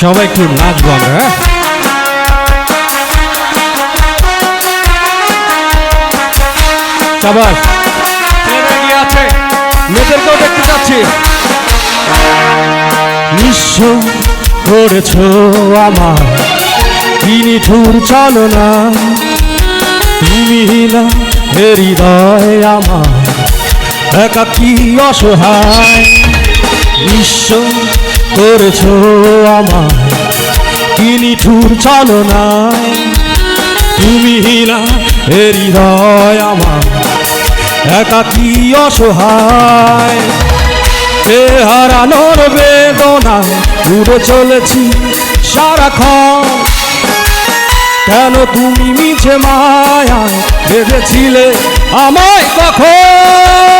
সবাই একটু নাচবো আমরা হ্যাঁ? সাবাস এগিয়ে আছে মেয়েদেরকেও দেখতে চাচ্ছি নিঃস্ব করেছ আমার কি নিঠুর চলো না তুমি হৃদয় আমার অসহায় করেছ আমার কি নিঠুর না তুমি না হে হৃদয় আমার। একাকি অসহায়। হে হারানোর বেদনায় উড়ে চলেছি সারাক্ষণ। কেন তুমি মিছে মায়ায় ভেবেছিলে আমায় কখন?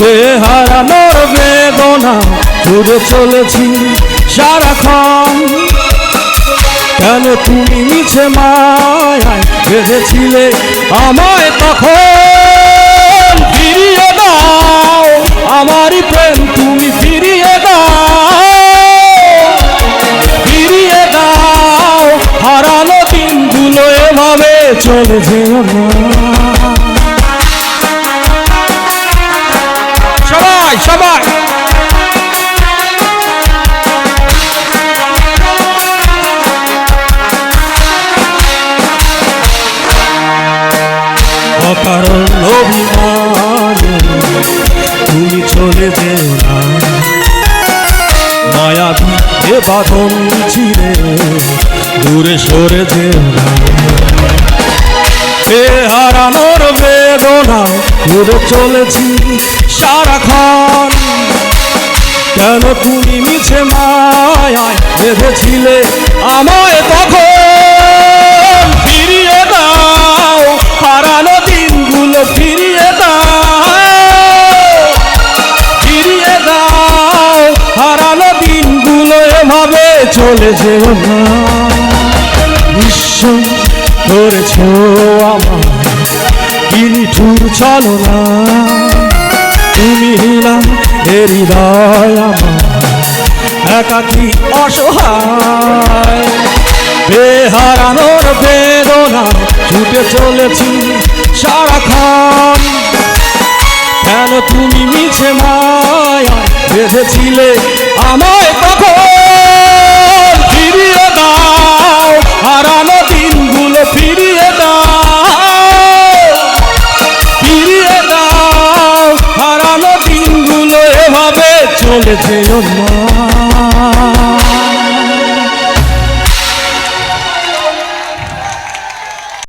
কে হারানোর বেদনা ঘুরে চলেছি সারাক্ষণ। কেন তুমি মিছে মায়ায় বেঁধেছিলে আমায় তখন? ফিরিয়ে দাও, আমারই প্রেম তুমি ফিরিয়ে দাও। ফিরিয়ে দাও, হারানো দিনগুলো এভাবে চলে যেও না। সবাই। অকারণ অভিমানে তুমি চলে যেও না। মায়াবী এ বাঁধন চিরে দূরে সরে যেও না। হারানোর বেদনা দূরে চলেছি সারাক্ষণ। কেন তুমি মিছে মায়ায় বেঁধেছিলে আমায় তখন? ফিরিয়ে দাও, হারানো দিনগুলো ফিরিয়ে দাও। ফিরিয়ে দাও, হারানো দিনগুলো এভাবে চলে যেও না। বিশ্ব করেছ আমার নিঠুর চলো না তুমি এ হৃদয় আমার। একাকি অসহায়। বেহারানোর বেদনা ছুটে চলেছি সারাক্ষণ। কেন তুমি মিছে মায়া বেঁধেছিলে আমায়? te amar.